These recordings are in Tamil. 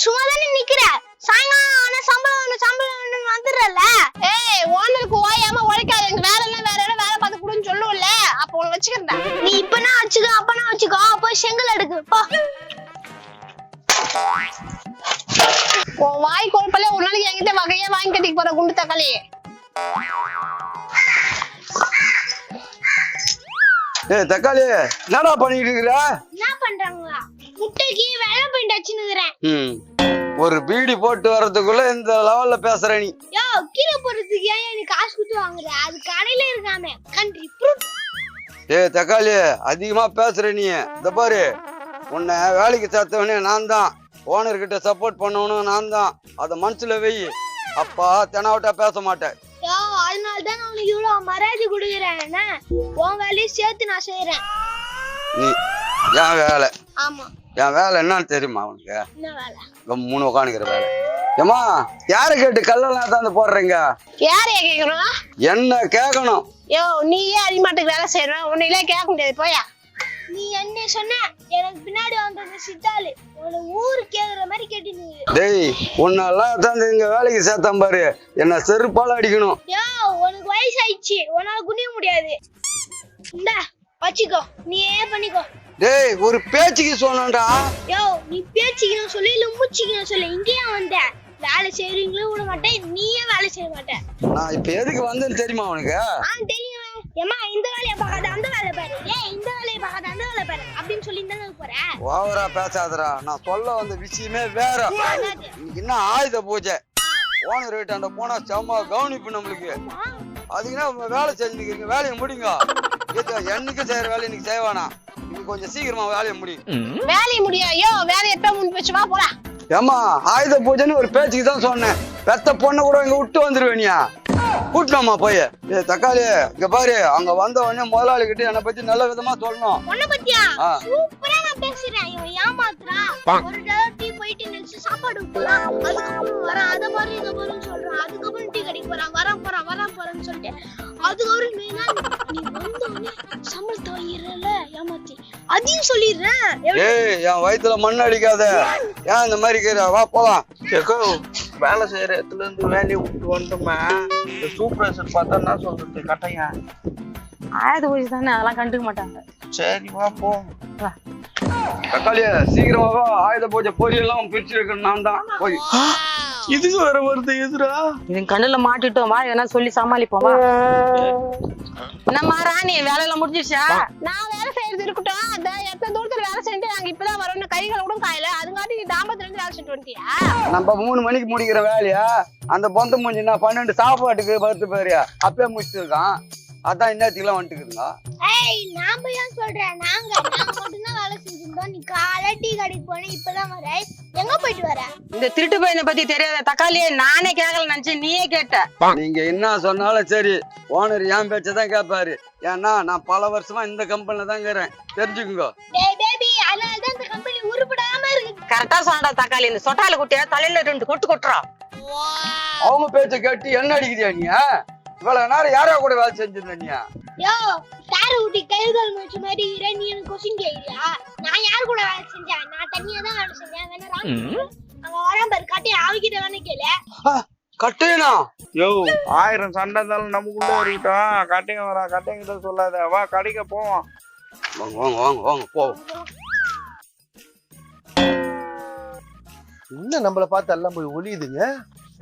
சும்மா தானே நிக்கிற. சாயங்காலம் ஆனா சம்பளம் வேணும் சம்பளம் வந்துடுறல ஏய் ஓனருக்கு ஓயாம உழைக்காத. எனக்கு வேலை இல்ல வேற இடம் வேலை பார்த்து கொடுன்னு சொல்லுவல அப்ப உன்னை வச்சுக்கிறேன்டா நீ இப்பனா வச்சுக்கோ அப்பனா வச்சுக்கோ. போய் செங்கல் எடுக்கு போ. உன் வாய் கொழுப்பல ஒரு நாளைக்கு என்கிட்ட வகையா வாங்கி கட்டிக்கு போற குண்டு தக்காளி. ஏய் தக்காளி என்னடா பண்ணிட்டு இருக்கிற? என்ன பண்றாங்க? முட்டைக்கு வெள்ளை பெயிண்ட் அடிச்சுனுக்குறேன் ம். ஒரு பீடி போட்டு வர்றதுக்குள்ள இந்த லெவல்ல பேசுற நீ. யோ கீழே போறதுக்கு ஏன் எனக்கு காசு கொடுத்து வாங்குற? அது கடையில இருக்காமே. கண்ட்ரி ப்ரூஃப் ஏய் தக்காளி அதிகமா பேசுற நீ. இந்த பாரு. உன்னை வேலைக்கு சேர்த்தவனே நான் தான். ஓனர்கிட்ட சப்போர்ட் பண்ணவனும் நான் தான். அதை மனசுல வை. அப்பா தெனாவட்டா பேச மாட்டேன். யோ அதனால தான் நான் உனக்கு இவ்வளவு மரியாதை கொடுக்குறேன் என்ன? உன் வேலையும் சேர்த்து நான் செய்யறேன் நீ என் வேலை. ஆமா. என் வேலை என்னன்னு தெரியுமா அவனுக்கு என்ன வேலை? மூணு உட்காந்துக்கிற வேலை. ஏமா யாரை கேட்டு கல்லெல்லாம் தாந்து போடுறீங்க? யாரைய கேட்கணும் என்ன கேட்கணும் யோ நீயே அதிகமாட்டுக்கு வேலை செய்யணும் உன்னையிலே கேட்க முடியாது. போயா. நீ என்ன சொன்ன? எனக்கு பின்னாடி வந்தது சித்தாளு. உன ஊரு கேக்குற மாதிரி கேட்டு நீ. டேய் உன்னெல்லாம் தான் இங்க வேலைக்கு சேர்த்தான் பாரு. என்ன செருப்பால அடிக்கணும். யோ உனக்கு வயசு ஆயிடுச்சு உன்னால குனிய முடியாது. இந்தா வச்சுக்கோ. நீயே பண்ணிக்கோ. டேய் ஒரு பேச்சுக்கு சொன்னேன்டா யோ நீ பேச்சுக்கணும் சொல்லி இல்ல மூச்சுக்கணும் சொல்லி. இங்கேயே வந்த? வேலை செய்றீங்களும் விட மாட்டேன். நீயே வேலை செய்ய மாட்டேன் நான் இப்ப எதுக்கு வந்தேன்னு தெரியுமா அவனுக்கு ஆ தெரியும்? ஏமா இந்த வேலையை பார்க்காத அந்த வேலை பாரு. ஏய் இந்த வேலையை பார்க்காத அந்த வேலை பாரு. அப்படின்னு சொல்லி இருந்தாங்க போற? ஓவரா பேசாதடா. நான் சொல்ல வந்த விஷயமே வேற. என்ன ஆயுத பூஜை? ஓனர் வீட்டாண்ட போனா செம்ம கவனிப்பு நம்மளுக்கு. அதுக்குன்னா வேலை செஞ்சுக்கிறீங்க வேலையை முடிங்க. என்னைக்கு செய்யற வேலையை இன்னைக்கு செய்ய வேணாம் இன்னைக்கு கொஞ்சம் சீக்கிரமா வேலையை முடியும் வேலையை முடியும் யோ வேலையை எப்ப முன் வச்சு வா போலாம். ஏமா ஆயுத பூஜைன்னு ஒரு பேச்சுக்கு தான் சொன்னேன். பெத்த பொண்ணை கூட இங்க விட்டு வந்துருவேனியா கூட்டணுமா போய். ஏ தக்காளி இங்க பாரு. அங்க வந்த உடனே முதலாளி கிட்ட என்னை பத்தி நல்ல விதமா சொல்லணும். பேசுறேன். இவன் ஏமாத்துறான் ஒரு தடவை டீ போயிட்டு நெக்ஸ்ட் சாப்பாடு போறான் அதுக்கப்புறம் வரான் அதை பாரு இதை பாருன்னு சொல்றான் அதுக்கப்புறம் டீ கடைக்கு போறான் வரான் போறான் வரான் போறான்னு சொல்லிட்டு அதுக்கப்புறம் மெயினா நீ வந்த உடனே சம்பளத்தை வாங்கிடுறல ஏமாத்தி அதையும் சொல்லிடுறேன்? ஏய் என் வயித்துல மண் அடிக்காத. ஏன் இந்த மாதிரி இருக்கிற வா போலாம். ஏக்கோ வேலை செய்யற இடத்துல இருந்து வேலையை விட்டு வந்துட்டோமே. இந்த சூப்பர்வைசர் பார்த்தா என்ன சொல்றது? கட்டையா? ஆயுத பூஜை தானே அதெல்லாம் கண்டுக்க மாட்டாங்க. சரி வா போ. தக்காளி சீக்கிரமாக ஆயுத பூஜை பொரியெல்லாம் பிரிச்சு வைக்கணும் நான் தான். போய். இதுக்கு வேற வருது எதுரா? இது கண்ணுல மாட்டிட்டோம் வா எதனா சொல்லி சமாளிப்போம் வா. என்னம்மா ராணி வேலையெல்லாம் முடிஞ்சிருச்சா? நான் வேலை செய்யறது இருக்கட்டும். அந்த எத்தனை தூரத்துல வேலை செஞ்சுட்டு நாங்க இப்பதான் வரோம் கைகளை கூட காயல. அதுங்காட்டி நீ தாம்பத்துல இருந்து வேலை செஞ்சுட்டு வந்துட்டியா நம்ம மூணு மணிக்கு முடிக்கிற வேலையா? அந்த பொந்த மூஞ்சி நான் பன்னெண்டு சாப்பாட்டுக்கு பத்து பேரு அப்பயே முடிச்சிட்டு இருக்கான் அதான் இன்னத்துக்குலாம் வந்துட்டுக்குதுங்க ஏய் நாம ஏன் சொல்றேன் நாங்க நாங்க மட்டும்தான் வேலை செஞ்சிருந்தோம். நீ காலை டீ கடைக்கு போன இப்பதான் வர. எங்க போயிட்டு வர? இந்த திருட்டு பையனை பத்தி தெரியாத தக்காளியே நானே கேட்கல நினைச்சேன் நீயே கேட்ட. நீங்க என்ன சொன்னாலும் சரி ஓனர் என் பேச்சை தான் கேட்பாரு ஏன்னா நான் பல வருஷமா இந்த கம்பெனில தான் இருக்கிறேன். தெரிஞ்சுக்குங்க. டேய் பேபி அதனால தான் இந்த கம்பெனி உருப்படாம இருக்கு. கரெக்டா சொன்னடா தக்காளி இந்த சொட்டால குட்டியா தலையில ரெண்டு கொட்டு கொட்டுறா. அவங்க பேச்சை கேட்டு என்ன அடிக்கிறியா நீ இவ்வளவு நேரம் யாரோ கூட வேலை செஞ்சிருந்த நீ யோ சாரு ஊட்டி கைகள் முடிச்ச மாதிரி எனக்கு கொஸ்டின் கேக்குறியா நான் யார் கூட வேலை செஞ்சேன்? நான் தனியா தான் வேலை செஞ்சேன். வேணா ராம் அங்க வரேன் பாரு காட்டி அவகிட்ட வேணா கேளு. கட்டேனா? யோ ஆயிரம் சண்டை இருந்தாலும் நமக்குள்ள இருக்கட்டும். கட்டைங்க வரா கட்டைங்க கிட்ட சொல்லாத. வா கடைக்கு போவோம். வாங்க வாங்க வாங்க வாங்க போ. என்ன நம்மள பார்த்து எல்லாம் போய் ஒளியுதுங்க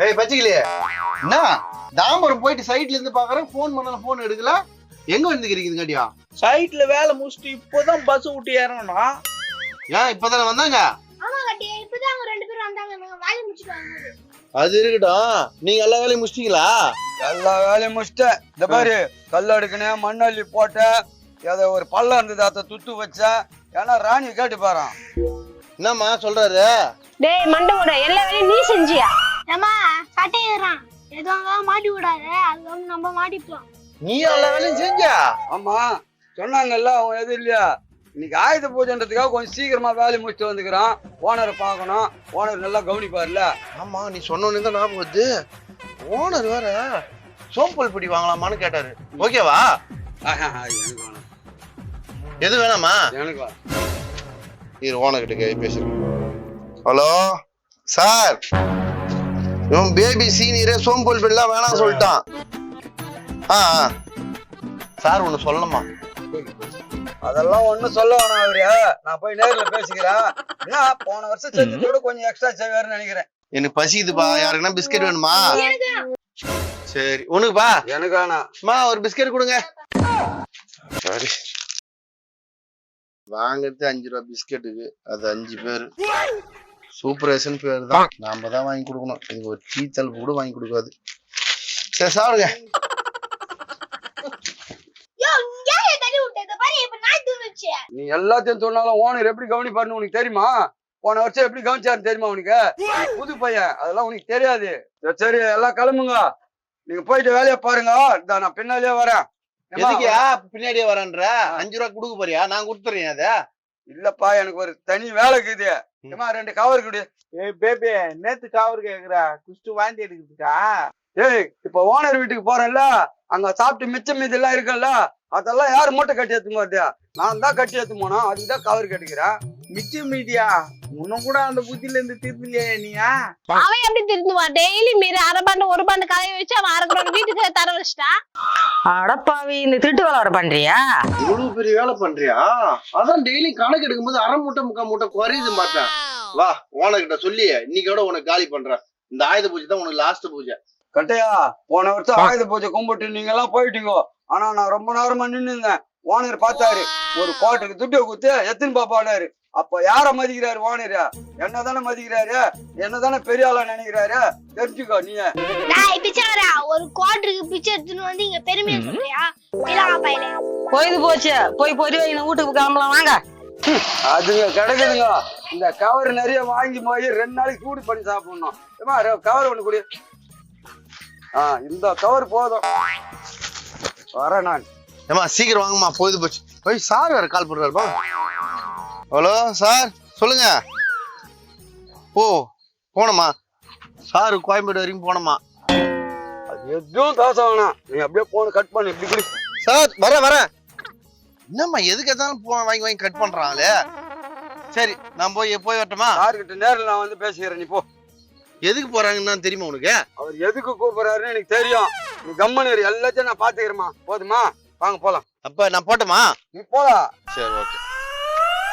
ஏய் பச்சிக்கலையே. என்ன? தாம்பரம் போயிட்டு சைட்ல இருந்து பாக்குறேன். ஃபோன் பண்ணாலும் ஃபோன் எடுக்கல. எங்க வந்துக்கிறீங்க கட்டியா சைட்ல வேலை முடிச்சுட்டு இப்போதான் பஸ் விட்டு ஏறணும்னா? ஏன் இப்பதானே வந்தாங்க? அது இருக்கட்டும். நீங்க எல்லா வேலையும் முடிச்சிட்டீங்களா? எல்லா வேலையும் முடிச்சிட்டேன். இந்த பாரு கல் அடுக்கினேன் மண்ணள்ளி போட்டேன். ஏதோ ஒரு பள்ளம் இருந்தது அதை துத்து வச்சேன். ஏன்னா ராணி கேட்டு பாறான் என்னம்மா சொல்றாரு? டேய் மண்டவோட எல்லா வேலையும் நீ செஞ்சியா? ஏமா சட்டை அங்க மாட்டி விடாத அது வந்து நம்ம மாட்டிப்போம். நீ எல்லா வேலையும் செஞ்சா? ஆமா சொன்னாங்கல்ல அவன் எதுவும் இல்லையா? இன்னைக்கு ஆயுத பூஜைன்றதுக்காக கொஞ்சம் சீக்கிரமா வேலையை முடிச்சுட்டு வந்துக்கிறான். ஓனரை பார்க்கணும். ஓனர் நல்லா கவனிப்பார்ல. ஆமா நீ சொன்னோன்னு தான் ஞாபகம் வருது. ஓனர் வேற சோம்பல் பிடி வாங்கலாமான்னு கேட்டாரு. ஓகேவா? ஆஹா, எனக்கு வேணாம். எது வேணாமா? எனக்கு வேணாம். இரு ஓனர் கிட்ட பேசுறேன் ஹலோ? சார்! இவன் பேபி சீனியரே சோம்பல் பில்லாம் வேணாம் சொல்லிட்டான். ஆ ஆ. சார் ஒண்ணு சொல்லணுமா? அதெல்லாம் ஒண்ணும் சொல்ல வேணாம் அவரு நான் போய் நேர்ல பேசிக்கிறேன். என்ன போன வருஷம் செஞ்சதை விட கொஞ்சம் எக்ஸ்ட்ரா செய்வாருன்னு நினைக்கிறேன். எனக்கு பசிக்குதுப்பா. யாருக்குன்னா பிஸ்கெட் வேணுமா? சரி உனக்குப்பா எனக்கானா அம்மா ஒரு பிஸ்கெட் கொடுங்க. சரி. வாங்குறது அஞ்சு ரூபா பிஸ்கெட்டுக்கு அது அஞ்சு பேர். சூப்பரேஷன் பேர் தான். நாம தான் வாங்கி கொடுக்கணும். இதுக்கு ஒரு டீ தல்பு கூட வாங்கி கொடுக்காது. சரி சாப்பிடுங்க. இத தூந்துச்சு நீ எல்லாத்தையும் சொன்னாலும் ஓனர் எப்படி கவனிப்பாருன்னு உனக்கு தெரியுமா? போன வருஷம் எப்படி கவனிச்சாருன்னு தெரியுமா உனக்கு? புது பையன். அதெல்லாம் உனக்கு தெரியாது. சரி, எல்லாம் கிளம்புங்க. நீங்க போயிட்டு வேலையை பாருங்க. இந்த நான் பின்னாலே வரேன். எதுக்கியா பின்னாடியே வரேன்ற. அஞ்சு ரூபா கொடுக்க போறியா? நான் கொடுத்துறேன் அத. இல்லப்பா எனக்கு ஒரு தனி வேலை இருக்குது. ஏம்மா ரெண்டு கவர் குடி. ஏய் பேபி நேத்து காவர் கேக்குறா குஷ்டு வாந்தி எடுக்குதுக்கா ஏய் இப்ப ஓனர் வீட்டுக்கு போறேன்ல அங்க சாப்பிட்டு மிச்சம் மீதி எல்லாம் இருக்குல்ல அதெல்லாம் யாரு மூட்டை கட்டி எடுத்து போறது? நான் தான் கட்டி எடுத்து போனோம் அதுதான் கவர் கட்டிக்கிறேன் மிச்சம் மீதியா? உன்னும் கூட அந்த புத்தியில இருந்து திருந்தலையே நீயா? அவன் எப்படி திருந்துவான்? டெய்லி மீறி அரை பாண்டு கதையை வச்சு அவன் அரைக்கிறோம் வீட்டுக்கு தர வச்சுட்டா அடப்பாவி இந்த திருட்டு விளையாட பண்றியா? இவ்வளவு பெரிய வேலை பண்றியா? அதான் டெய்லி கணக்கு எடுக்கும்போது அரை மூட்டை முக்கால் மூட்டை குறையுது பார்த்தேன். வா ஓனர்கிட்ட சொல்லி இன்னைக்கோட உனக்கு காலி பண்றேன். இந்த ஆயுத பூஜை தான் உனக்கு லாஸ்ட் பூஜை. கட்டையா போன வருஷம் ஆயுத பூஜை கும்பிட்டு நீங்க எல்லாம் போயிட்டீங்க. ஆனா நான் ரொம்ப நேரமா நின்னு இருந்தேன் ஓனர் பார்த்தாரு ஒரு கோட்டுக்கு துட்டு குத்து எத்தனை பாப்பாடாரு அப்ப யார மதிக்கிறாரு ஓனர் என்ன தானே மதிக்கிறாரு? என்ன தானே பெரிய ஆளா நினைக்கிறாரு? தெரிஞ்சுக்கோ நீ. நான் பிச்சைக்காரா ஒரு குவார்டருக்கு பிச்சை எடுத்துன்னு வந்து இங்க பெருமையா சொல்றியா? பொய்து போச்சு. போய் பொறி வைக்கணும் வீட்டுக்கு கிளம்பலாம் வாங்க. அதுங்க கிடைக்குதுங்க. இந்த கவர் நிறைய வாங்கி போய் ரெண்டு நாளைக்கு சூடு பண்ணி சாப்பிடணும். கவர் ஒண்ணு குடி. ஆ இந்த கவர் போதும். வரேன் நான். ஏமா சீக்கிரம் வாங்கம்மா போயிது போச்சு. போய் சார் வேற கால் பண்றாருப்பா ஹலோ சார் சொல்லுங்க. ஓ போனோமா? சார் கோயம்பேடு வரைக்கும் போனோமா? அது எதுவும் தோசை வேணாம். நீ அப்படியே போன கட் பண்ணு இப்படி குடி. சார் வரேன் வரேன். என்னம்மா எதுக்கு எதாலும் போ வாங்கி வாங்கி கட் பண்றாங்களே சரி நான் போய் போய் வரட்டுமா? சார்கிட்ட நேரில் நான் வந்து பேசிக்கிறேன் நீ போ. எதுக்கு போறாங்கன்னு தெரியுமா உனக்கு? அவர் எதுக்கு கூப்பிடுறாருன்னு எனக்கு தெரியும். நீ கம்மனு. எல்லாத்தையும் நான் பாத்துக்கிறேம்மா போதுமா? வாங்க போலாம். அப்ப நான் போட்டுமா? நீ போலாம் சரி ஓகே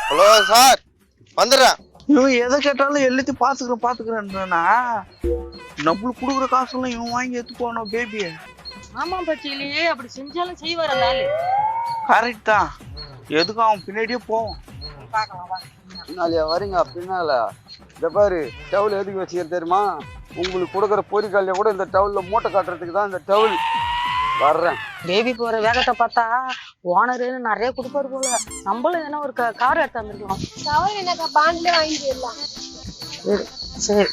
ஹலோ சார். வந்துடுறேன். இவன் எதை கேட்டாலும் எல்லாத்தையும் பாத்துக்கிறேன் பாத்துக்கிறேன்னா நம்மளுக்கு கொடுக்குற காசெல்லாம் இவன் வாங்கி எடுத்து போனோம் பேபி ஆமா பச்சியிலேயே அப்படி செஞ்சாலும் செய்வார் அந்த ஆளு. கரெக்ட் தான். எதுக்கும் அவன் பின்னாடியே போவோம்? பின்னாலே வரீங்க பின்னால. இந்த பாரு டவுல் எதுக்கு வச்சுக்கிறது தெரியுமா? உங்களுக்கு கொடுக்குற பொறிக்கல்ல கூட இந்த டவுல்ல மூட்டை காட்டுறதுக்கு தான் இந்த டவுல் வர்றேன். பேபி போற வேகத்தை பார்த்தா ஓனரு நிறைய கொடுப்பாரு போல. நம்மளும் என்ன ஒரு கார் எடுத்து வந்திருக்கோம் கவர் என்னக்கா? பாண்ட்ல வாங்கி போயிடலாம் சரி.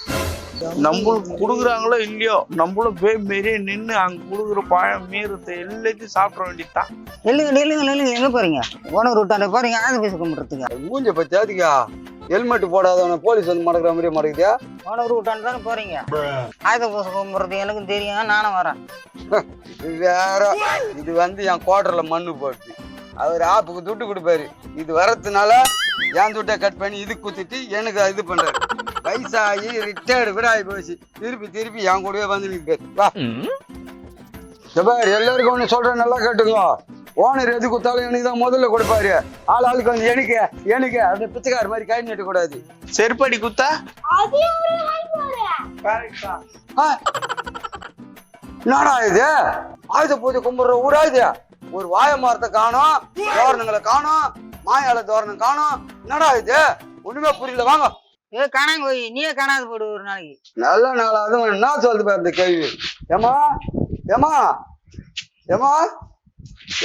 நம்மளுக்கு கொடுக்குறாங்களோ இல்லையோ நம்மளும் பே மாரியே நின்று அங்க கொடுக்குற பழம் மீறத்தை எல்லாத்தையும் சாப்பிட வேண்டியதுதான். நில்லுங்க நில்லுங்க நில்லுங்க. எங்க போறீங்க? ஓனர் விட்டாண்ட போறீங்க ஆயுத பேச கும்பிட்றதுக்கு. மூஞ்ச பத்தி அதுக்கா? ஹெல்மெட் போடாதவன போலீஸ் வந்து மடக்கிற மாதிரியே மடக்குதியா? ஓனர் விட்டாண்ட தானே போறீங்க ஆயுத பூச கும்பிட்றது எனக்கும் தெரியும் நானும் வரேன். இது வேற. இது வந்து என் குவார்டர்ல மண்ணு போட்டு. அவர் ஆப்புக்கு துட்டு கொடுப்பாரு. இது வரதுனால என் துட்டை கட் பண்ணி இது குத்திட்டு எனக்கு இது பண்றாரு. வயசாகி ரிட்டையர்டு கூட ஆகி போச்சு. திருப்பி திருப்பி என் கூடவே வந்து நிற்பாரு வா. எல்லாருக்கும் ஒண்ணு சொல்றேன் நல்லா கேட்டுக்கோ. ஓனர் எது கொடுத்தாலும் எனக்கு தான் முதல்ல கொடுப்பாரு. ஆள் ஆளுக்கு வந்து எனக்கு எனக்கு அந்த பிச்சைக்கார மாதிரி கை நீட்ட கூடாது. செருப்படி குத்தா. என்னடா இது? ஆயுத பூஜை கும்பிடுற ஊரா இது? ஒரு வாய மரத்தை காணோம் தோரணங்களை காணோம் மாயால தோரணம் காணோம். என்னடா இது? ஒண்ணுமே புரியல. வாங்க. ஏ காணாங்க போய் நீயே காணாது போடு ஒரு நாளைக்கு. நல்ல நாள் அதுவும் என்ன சொல்லுது பாரு இந்த கேள்வி? ஏமா ஏமா ஏமா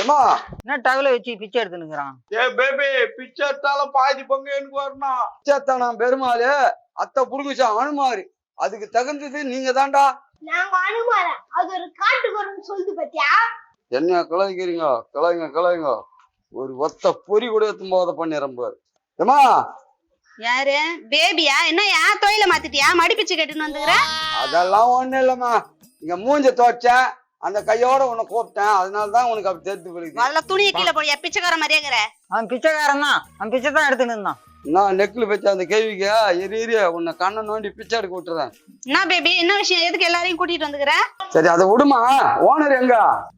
ஏமா என்ன டகுல வச்சு பிச்சை எடுத்துனுக்குறான் ஏ பேபி பிச்சை எடுத்தாலும் பாதி பங்கு எனக்கு வரணும் பெருமாளு? அத்தை புடுங்குச்சா அனுமாரு. அதுக்கு தகுந்தது நீங்க தான்டா. நாங்க அனுமார? அது ஒரு காட்டுக்குறன்னு சொல்லுது பாத்தியா? என்ன கிளவிக்கிறீங்க கிளவிங்க கிளவிங்க ஒரு ஒத்த பொறி கூட போத பண்ணிடுறேன் பாரு. ஏமா யாரு? பேபியா என்னயா? தொழில மாத்திட்டியா? மடிப்பிச்சு கட்டுன்னு வந்துக்கிற? அதெல்லாம் ஒண்ணும் இல்லம்மா. இங்க மூஞ்ச துவைச்சேன். அந்த கையோட உன்னை கூப்பிட்டேன். அதனால தான் உனக்கு அப்படி தெரிஞ்சு போயிடுது முதல்ல துணியை கீழே போடியா பிச்சைக்கார மாதிரியே இருக்கிற அவன் பிச்சைக்காரன் தான். அவன் பிச்சை தான் எடுத்துன்னு இருந்தான். நான் நெக்கில் வச்ச அந்த கேள்விக்கு இரு இரு உன்னை கண்ணை நோண்டி பிச்சை எடுக்க விட்டுறேன். என்ன பேபி என்ன விஷயம்? எதுக்கு எல்லாரையும் கூட்டிட்டு வந்துக்கிற? சரி அதை விடுமா? ஓனர் எங்க?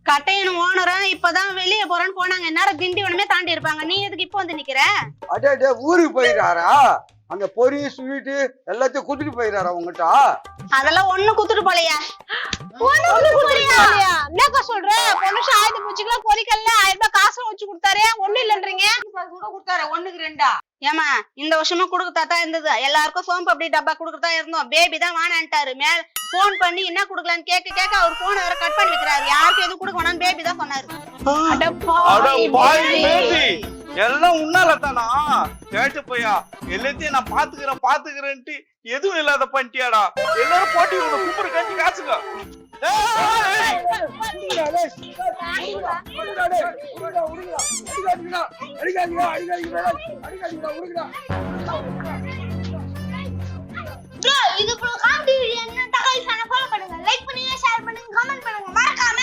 கட்டையனும் ஓனரும் இப்பதான் வெளியே போறேன்னு போனாங்க. நேரம் திண்டிவனமே தாண்டி இருப்பாங்க. நீ எதுக்கு இப்போ வந்து நிக்கிற? அடே அடே ஊருக்கு போயிடுறாரா? அந்த பொரி ஸ்வீட்டு எல்லாத்தையும் குடுத்துட்டு போயிடுறாரா உங்ககிட்ட அதெல்லாம் ஒண்ணும் குத்துட்டு போலையா? இல்லையா? என்னக்கா சொல்ற? ஒரு நிமிஷம் ஆயுத பூச்சிக்கெல்லாம் பொறிக்கல ஆயிரம் ரூபாய் காசு வச்சு கொடுத்தாரு. ஒண்ணும் இல்லன்றீங்க? கொடுத்தாரு ஒண்ணுக்கு ரெண்டா ஏமா இந்த வருஷமா குடுக்கத்தா தான் இருந்தது. எல்லாருக்கும் சோம்பு அப்படி டப்பா குடுக்கறதா இருந்தோம். பேபி தான் வேணான்ட்டாரு. மேல போன் பண்ணி என்ன குடுக்கலான்னு கேட்க கேட்க அவர் போனை வேற கட் பண்ணி வைக்கிறாரு. யாருக்கும் எதுவும் கொடுக்க வேணாம்னு பேபி தான் சொன்னாரு. அட அட பாய் பேபி எல்லாம் உன்னால தானா கேட்டு போயா எல்லாத்தையும் நான் பாத்துக்கிறேன் பாத்துக்கிறேன்ட்டு எதுவும் இல்லாத பண்ணிட்டியாடா எல்லாரும் போட்டி உங்க கும்புறு கட்டி காசுங்க ஏய்! ப்ரோ இது ப்ரோ காமெடி வீடியோ என்ன தகவல் ஃபாலோ பண்ணுங்க லைக் பண்ணுங்க ஷேர் பண்ணுங்க கமெண்ட் பண்ணுங்க. மறக்காம